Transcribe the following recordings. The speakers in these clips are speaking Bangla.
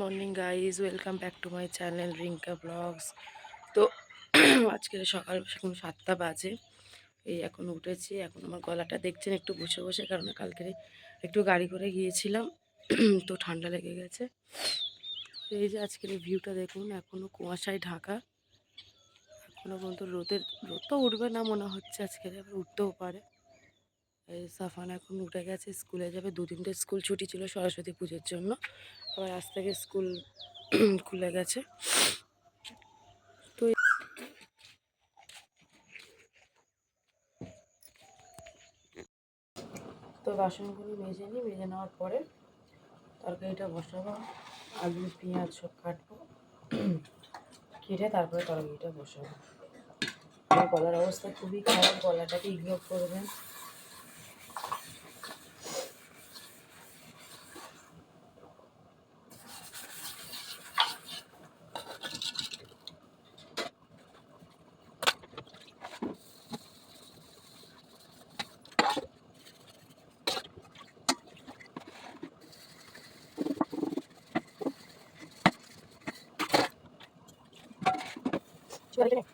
Morning guys welcome back to my channel Rinka blogs তো, আজকে সকাল এখন সাতটা বাজে। এই এখন উঠেছি। এখন আমার গলাটা দেখছেন একটু বসে বসে কারণ কালকে একটু গাড়ি করে গিয়েছিলাম। তো ঠান্ডা লেগে গেছে। এই যে আজকের ভিউটা দেখুন এখনও কুয়াশায় ঢাকা। এখনও পর্যন্ত রোদের, রোদ তো উঠবে না মনে হচ্ছে আজকে উঠতেও পারে। এই সাফান এখন উঠে গেছে, স্কুলে যাবে। দু তিনটে স্কুল ছুটি ছিল সরস্বতী পুজোর জন্য। আবার আজ থেকে স্কুল খুলে গেছে। তো বাসনগুলো মেজে নিই, মেজে নেওয়ার পরে তরকারিটা বসাবো, আলু, পেঁয়াজ সব কাটবো, কেটে তারপরে তরকারিটা বসাবো। আমার গলার অবস্থা খুবই খারাপ, গলাটাকে ইগনোর করবেন। Gracias.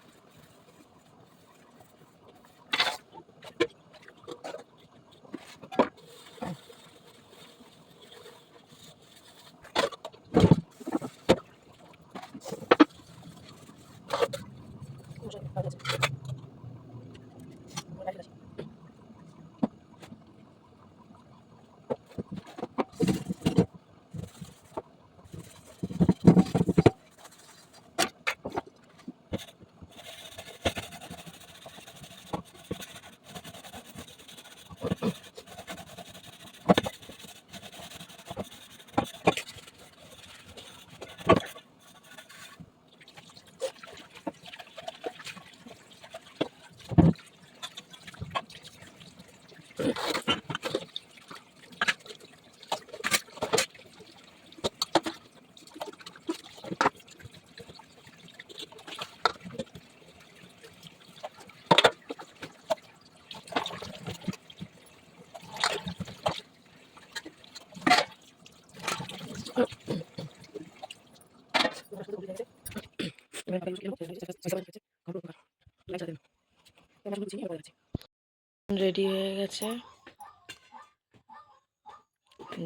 রেডি হয়ে গেছে।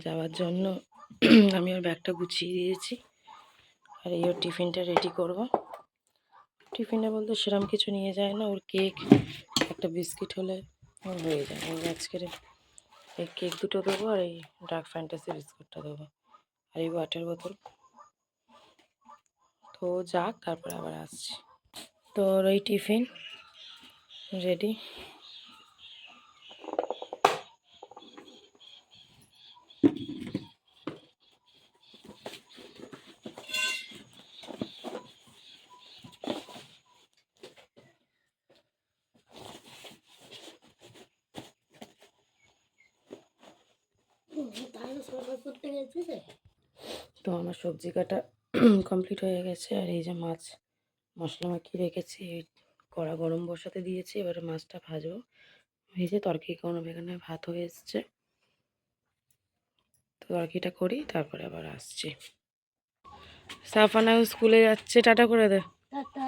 যাওয়ার জন্য আমি ওর ব্যাগটা গুছিয়ে দিয়েছি আর এই ওর টিফিনটা রেডি করব। টিফিনে বলতে সেরকম কিছু নিয়ে যায় না, ওর কেক একটা বিস্কিট হলে ওর হয়ে যায়। ওর আজকের এই কেক দুটো দেবো আর এই ডার্ক ফ্যান্টাসি বিস্কুটটা দেবো। আর এই ওয়াটার বোতল তো যাক তারপরে আবার আসছি। তো ওই টিফিন রেডি? তো আমার সবজি কাটা কমপ্লিট হয়ে গেছে। আর এই যে মাছ মশলা মাখিয়ে রেখেছি? কড়া গরম বসাতে দিয়েছি। এবারে মাছটা ভাজবো। ভেজে তরকারি কোনো এখানে? ভাত হয়ে এসছে। তো তরকারিটা করি তারপরে আবার আসছি। সাফানাও স্কুলে যাচ্ছে। টাটা করে দে। টাটা।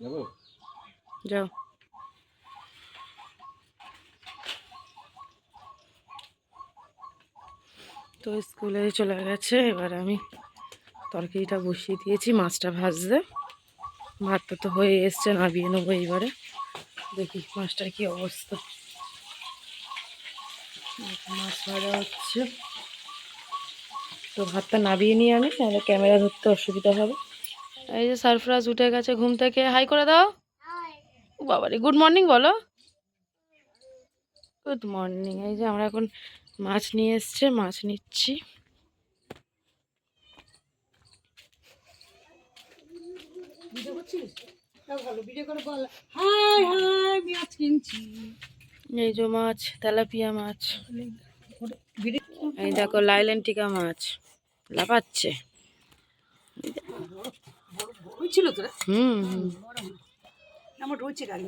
যাব? যাও। তো স্কুলে চলে গেছে, এবার আমি তরকারিটা বসিয়ে দিয়েছি, মাছটা ভাজতে। ভাতটা তো হয়ে এসছে নাবিয়ে নেব এইবারে। দেখি মাছটার কি অবস্থা। মাছ ভাজা হচ্ছে। তো ভাতটা নাবিয়ে নিয়ে আমি তাহলে ক্যামেরা ধরতে অসুবিধা হবে। এই যে সারফরাজ উঠে গেছে ঘুম থেকে, হাই করে দাও। বাবারে গুড মর্নিং বলো। গুড মর্নিং এই যে আমরা এখন মাছ নিয়ে এসছে মাছ নিচ্ছি। ভিডিও করছিস? তা ভালো ভিডিও করে বল। হাই হাই আমি আজ কিনছি। এই যে মাছ তেলাপিয়া মাছ। এই দেখো লাইলেন্টিকা মাছ। লাফাচ্ছে? হুম হুম। মাছ। আমার রয়েছে আর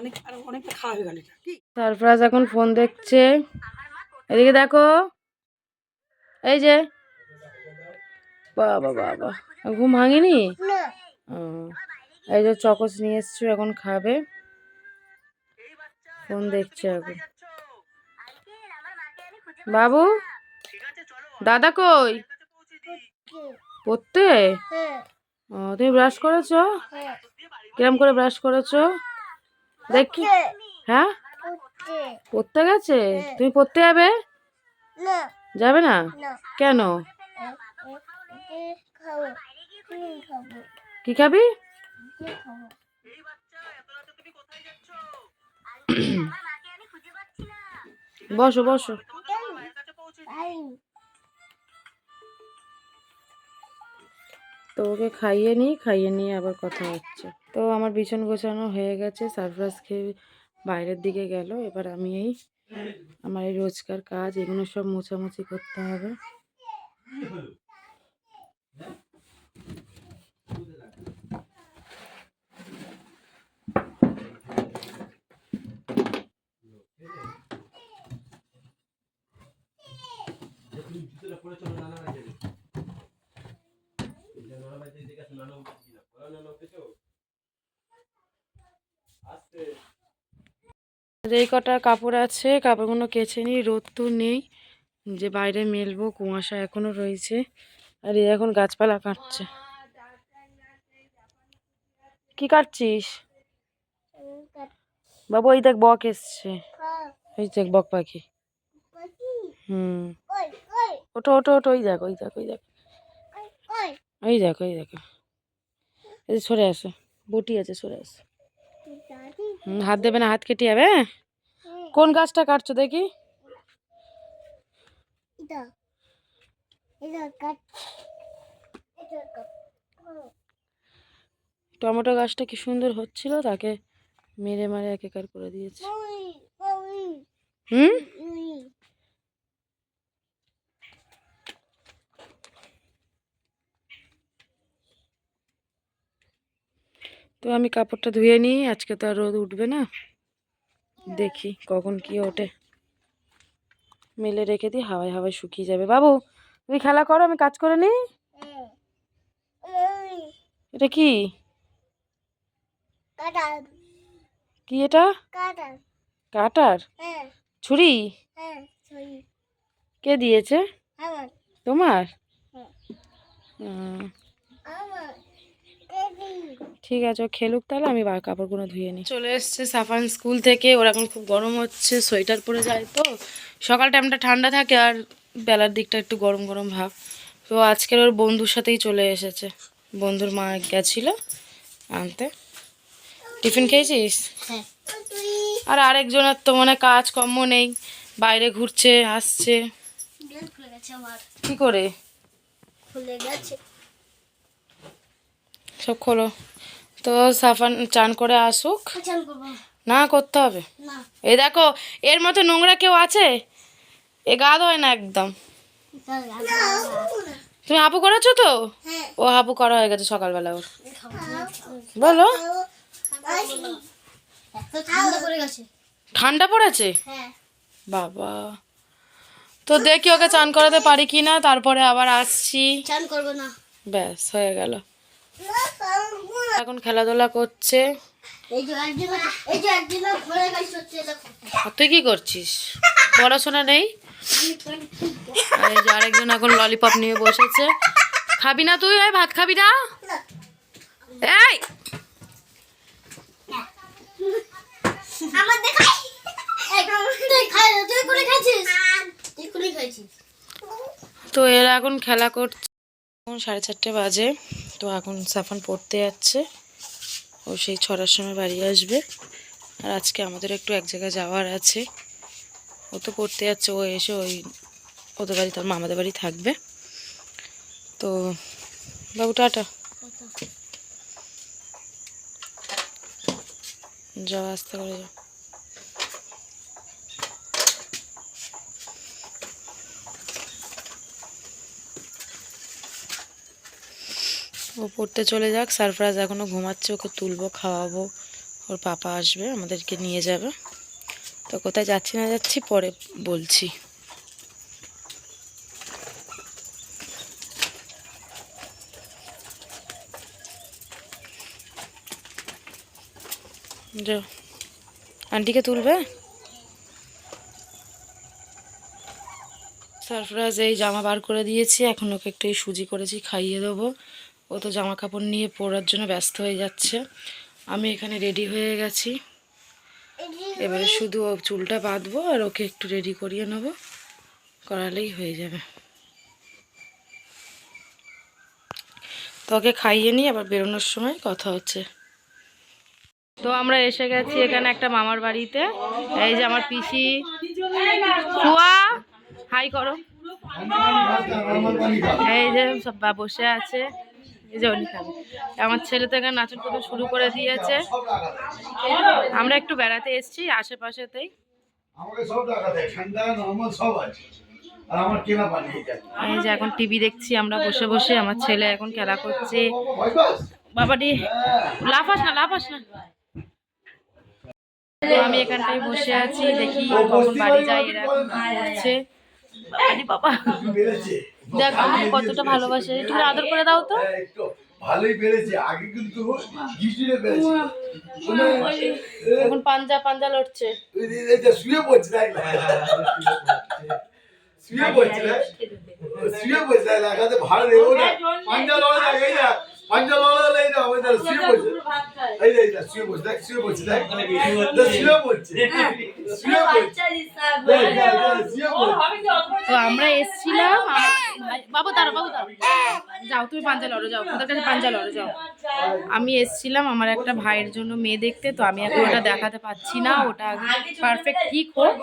অনেক, আর অনেকটা খাওয়া হয়ে গেল এটা। কি? সারফরাজ এখন ফোন দেখছে। এদিকে দেখো। এই যে। বাবা বাবা। ঘুম ভাঙেনি? এই যে চকস নিয়ে এসছো এখন খাবে। ফোন দেখছে এখন। বাবু? দাদা কই? পড়তে? ও, তুমি ব্রাশ করেছ? কিরম করে ব্রাশ করেছ? দেখি হ্যাঁ? পড়তে। গেছে? তুমি পড়তে যাবে? যাবে না? কেন? কি খাবি? বসো বসো। তো ওকে খাইয়ে নিই খাইয়ে নিয়ে আবার কথা হচ্ছে। তো আমার বিছন গোছানো হয়ে গেছে সারপ্রাইজ খেয়ে বাইরের দিকে গেল। এবার আমি এই আমার এই রোজকার কাজ, এগুলো সব মোছামুছি করতে হবে। আর এই কটা কাপড় আছে, কাপড়গুলো কেচে নিই রোদ তো নেই। যে বাইরে মেলবো, কুয়াশা এখনও রয়েছে। আর এই এখন গাছপালা কাটছে। কি কাটছিস? বাবু ওই দেখ বক এসছে। ওই দেখ বক পাখি। হুম। ওটো ওটো ওটো ওই দেখ ওই দেখ ওই দেখ। ওই দেখ ওই দেখ। সরে আসো, বটি আছে, সরে আসো। হাত দেবে না হাত কেটে যাবে হ্যাঁ? কোন গাছটা কাটছো দেখি? টমেটো গাছটা কি সুন্দর হচ্ছিল? তাকে মেরে মারে একেকার করে দিয়েছে। হুম? তো আমি কাপড়টা ধুয়ে নিই আজকে তো আর রোদ উঠবে না। দেখি কখন কি ওঠে। মেলে রেখে দিই হাওয়ায় হাওয়ায় শুকিয়ে যাবে। বাবু তুমি খেলা করো আমি কাজ করে নিই। এটা কি? কি এটা? কাটার। ছুরি? কে দিয়েছে? তোমার? হুম, ঠিক আছে ও খেলুক তাহলে আমি বা- কাপড়গুলো ধুয়ে নিই। চলে এসছে সাফান স্কুল থেকে ওর এখন খুব গরম হচ্ছে সোয়েটার পরে যায় তো। সকাল টাইমটা ঠান্ডা থাকে আর বেলার দিকটা একটু গরম গরম ভাব। তো আজকের ওর বন্ধুর সাথেই চলে এসেছে। বন্ধুর মা গেছিল আনতে। টিফিন খেয়েছিস? আর আরেকজনের তো মনে হয় কাজ কর্ম নেই বাইরে ঘুরছে আসছে। খুলে কি করে? খুলে গেছে। সব খোলো। তো সাফান চান করে আসুক। না করতে হবে। এই দেখো এর মতো নোংরা কেউ আছে? এ গা হয় না একদম। তুমি হাপু করেছ তো? হ্যাঁ। ও হাপু করা হয়ে গেছে সকালবেলা ওর। বলো। ঠান্ডা পড়েছে? হ্যাঁ। বাবা। তো দেখি ওকে চান করাতে পারি কি না তারপরে আবার আসছি। চান করব না। ব্যাস হয়ে গেল। এখন খেলাধুলা করছে। তুই কি করছিস? পড়াশোনা নেই? এই যে আরেকজন এখন ললিপপ নিয়ে বসেছে। খাবি না তুই? এই ভাত খাবি না? এই! তো এরা এখন খেলা করছে এখন সাড়ে চারটে বাজে। তো এখন সাফান পড়তে যাচ্ছে। ও সেই ছটার সময় বাড়ি আসবে। আর আজকে আমাদের একটু এক জায়গায় যাওয়ার আছে। ও তো পড়তে যাচ্ছে। ও এসে ওই ওদের বাড়ি তার মামাদের বাড়ি থাকবে। তো বাবু টাটা। যাও আস্তে করে যাও। ও পড়তে চলে যাক, সারপ্রাইজ এখনও ঘুমাচ্ছে, ওকে তুলবো, খাওয়াবো, ওর পাপা আসবে, আমাদেরকে নিয়ে যাবে। তো কোথায় যাচ্ছি না যাচ্ছি পরে বলছি। আন্টিকে তুলবে? সারপ্রাইজ এই জামা বার করে দিয়েছি, এখন ওকে একটু সুজি করেছি, খাইয়ে দেবো। ও তো জামা কাপড় নিয়ে পরার জন্য ব্যস্ত হয়ে যাচ্ছে। আমি এখানে রেডি হয়ে গেছি। এবারে শুধু চুলটা বাঁধবো আর ওকে একটু রেডি করিয়ে নেব। করালেই হয়ে যাবে। তো ওকে খাইয়ে নিই আবার বেরোনোর সময় কথা হচ্ছে। তো আমরা এসে গেছি এখানে একটা মামার বাড়িতে। এই যে আমার পিসি। ফুয়া হাই করো। এই যে সব বসে আছে। এই যে খাবে। আমার ছেলে তো এখানে নাচন করতে শুরু করে দিয়েছে। আমরা একটু বেড়াতে এসেছি আশেপাশেতেই। এই যে এখন টিভি দেখছি আমরা বসে বসে আমার ছেলে এখন খেলা করছে। বাবাডি লাফাস না লাফাস না। আমি এখানটায় বসে আছি দেখি কখন বাড়ি যাই এরা করছে বাবাডি বাবা দেখ আমাকে কতটা ভালোবাসে। একটু আদর করে দাও তো। হ্যাঁ, ভালোই বেড়েছে আগে কিন্তু গিজিরে বেড়েছে মানে, এখন পাঞ্জা পাঞ্জা লড়ছে। এটা শুয়ে পড়ছে না। শুয়ে পড়ছে। না শুয়ে পড়ছে দেখ, লাগাতে ভালো রে ও না। পাঞ্জা লড়ে এই না পাঞ্জা এই না ওই দেখ, শুয়ে পড়ছে। এই যে শুয়ে পড়ছে দেখ শুয়ে পড়ছে দেখ। দেখ, শুয়ে পড়ছে। শুয়ে পড়ছে। দেখ, দেখ, দেখ, শুয়ে পড়ছে। তো আমরা এসছিলাম বাবু দাঁড়ো বাবু দাঁড়ো যাও তুমি পাঞ্জা লড়ো যাও। ওদের কাছে পাঞ্জা লড়ো যাও। আমি এসছিলাম আমার একটা ভাইয়ের জন্য মেয়ে দেখতে তো আমি এখন ওটা দেখাতে পাচ্ছি না। ওটা পারফেক্ট ঠিক হোক।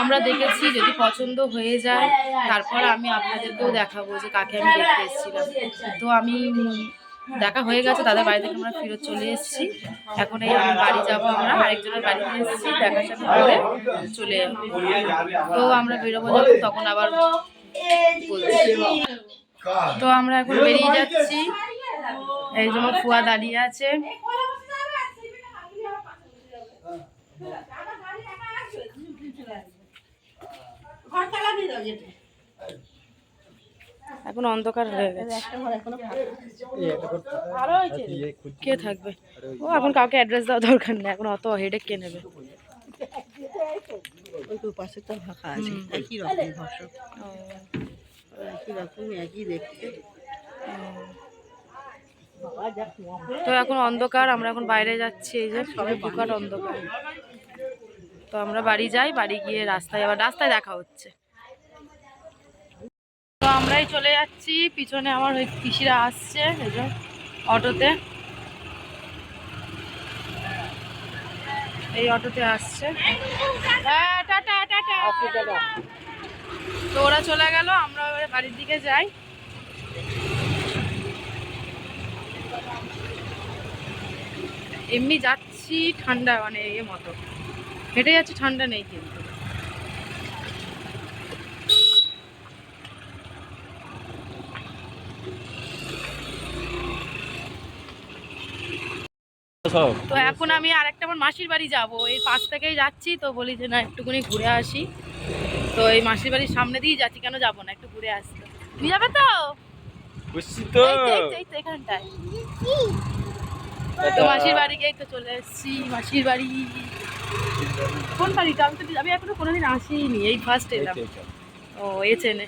আমরা দেখেছি যদি পছন্দ হয়ে যায় তারপর আমি আপনাদেরকেও দেখাবো যে কাকে আমি দেখতে এসেছিলাম। তো আমি দেখা হয়ে গেছে তাদের বাড়ি থেকে আমরা ফেরত চলে এসেছি। এখন এই আমার বাড়ি যাব আমরা আরেকজনের বাড়িতে এসেছি দেখা সাথে করে চলে যাব তো আমরা বেরোবো যখন তখন আবার বলছি। তো আমরা এখন বেরিয়ে যাচ্ছি। এই যেমন ফুয়া দাঁড়িয়ে আছে। এখন অন্ধকার হয়ে গেছে। কে থাকবে? ও এখন কাউকে অ্যাড্রেস দেওয়া দরকার নেই। এখন অত হেডেক কে নেবে? তো পাশে তো ফাঁকা আছে। একই রকম ঘষক একই রকম একই দেখতে। তো এখন অন্ধকার আমরা এখন বাইরে যাচ্ছি এই যে সবে প্রকার অন্ধকার। তো আমরা বাড়ি যাই বাড়ি গিয়ে রাস্তায় আবার রাস্তায় দেখা হচ্ছে। তো আমরাই চলে যাচ্ছি। পিছনে আমার ওই পিসিরা আসছে অটোতে। এই অটোতে আসছে। হ্যাঁ টাটা টাটা। তো ওরা চলে গেল, আমরা এবারে বাড়ির দিকে যাই। এমনি যাচ্ছি ঠান্ডা মানে এ মতো। হেঁটে যাচ্ছি, ঠান্ডা নেই কিন্তু। তো এখন আমি আর একটা আমার মাসির বাড়ি যাব। এই পাশ থেকেই যাচ্ছি তো বলি যে না একটুখানি ঘুরে আসি। তো এই মাসির বাড়ির সামনে দিয়েই যাচ্ছি কেন যাব না একটু ঘুরে আসতে তুমি যাবে তো? বুঝছি তো। এখানটায়। তো মাসির বাড়ি গিয়েই তো চলে এসেছি মাসির বাড়ি। কোন বাড়িটা? আমি তো আমি এখনও কোনোদিন আসিনি এই ফার্স্ট এলাম। ও এ চেনে।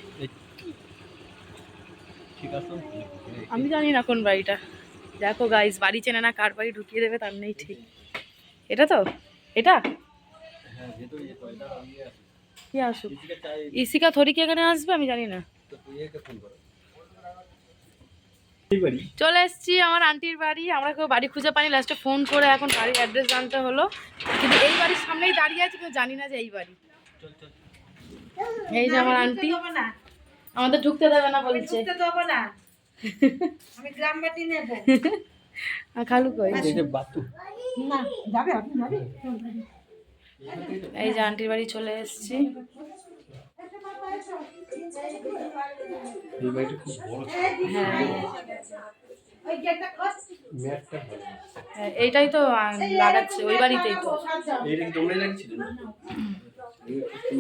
আমি জানি না কোন বাড়িটা। দেখো গাইস বাড়ি চেনে না কার বাড়ি ঢুকিয়ে দেবে তার নেই ঠিক। এটা তো? এটা? হ্যাঁ কি আসুক। ইসিকা থরি কি এখানে আসবে? আমি জানি না। তো তুই একে ফোন করো। এই বাড়ি। চলে এসেছি আমার আন্টির বাড়ি। আমরা কেউ বাড়ি খুঁজে পাইনি। লাস্টে ফোন করে এখন বাড়ির অ্যাড্রেস জানতে হলো। কিন্তু এই বাড়ির সামনেই দাঁড়িয়ে আছে কেউ জানি না যে এই বাড়ি। চল চল। এই যে আমার আন্টি আমাদের ঢুকতে দেবে না বলছে। দেবো না। আমি গ্রাম বাটি নেব। আর খালু কই? এই যে বাতু। না যাবে আপনি যাবে। এই যে আন্টির বাড়ি চলে এসেছি। এই বাড়িটা খুব বড় হ্যাঁ। হ্যাঁ, এইটাই তো লাগাচ্ছে ওই বাড়িতেই তো। এইটা কি তোমরাই লাগিয়েছিলে না।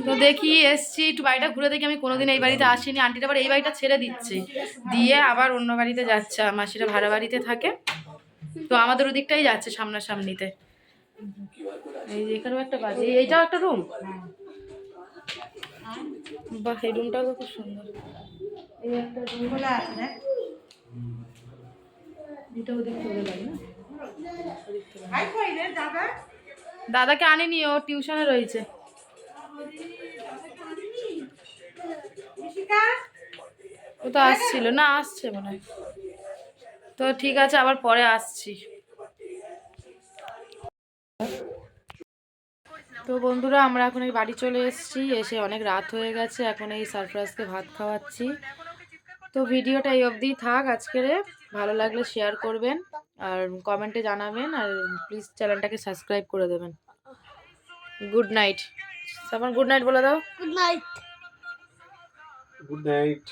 তো দেখি এসছি একটু বাড়িটা ঘুরে দেখি। আমি কোনোদিন এই বাড়িতে আসিনি। আন্টিটা আবার এই বাড়িটা ছেড়ে দিচ্ছে। দিয়ে আবার অন্য বাড়িতে যাচ্ছে। মাসিরা ভাড়া বাড়িতে থাকে। তো আমাদের ওদিকটাই যাচ্ছে সামনাসামনিতে। এই যে এখানেও একটা বাজে এইটাও একটা রুম বাহ এই রুমটাও খুব সুন্দর। এই একটা রুম খোলা আছে এটা ওদিক চলে না? দাদাকে আনেনি ও টিউশনে রয়েছে। ও তো আসছিল। না, আসছে মনে হয়। তো ঠিক আছে, আবার পরে আসছি। তো বন্ধুরা, আমরা এখন এই বাড়ি চলে এসেছি। এসে অনেক রাত হয়ে গেছে। এখন এই সারপ্রাইজকে ভাত খাওয়াচ্ছি। তো ভিডিওটা এই অবধিই থাক। আজকের ভালো লাগলে শেয়ার করবেন আর কমেন্টে জানাবেন। আর প্লিজ চ্যানেলটাকে সাবস্ক্রাইব করে দেবেন। গুড নাইট সামান গুড নাইট বলে দাও গুড নাইট গুড নাইট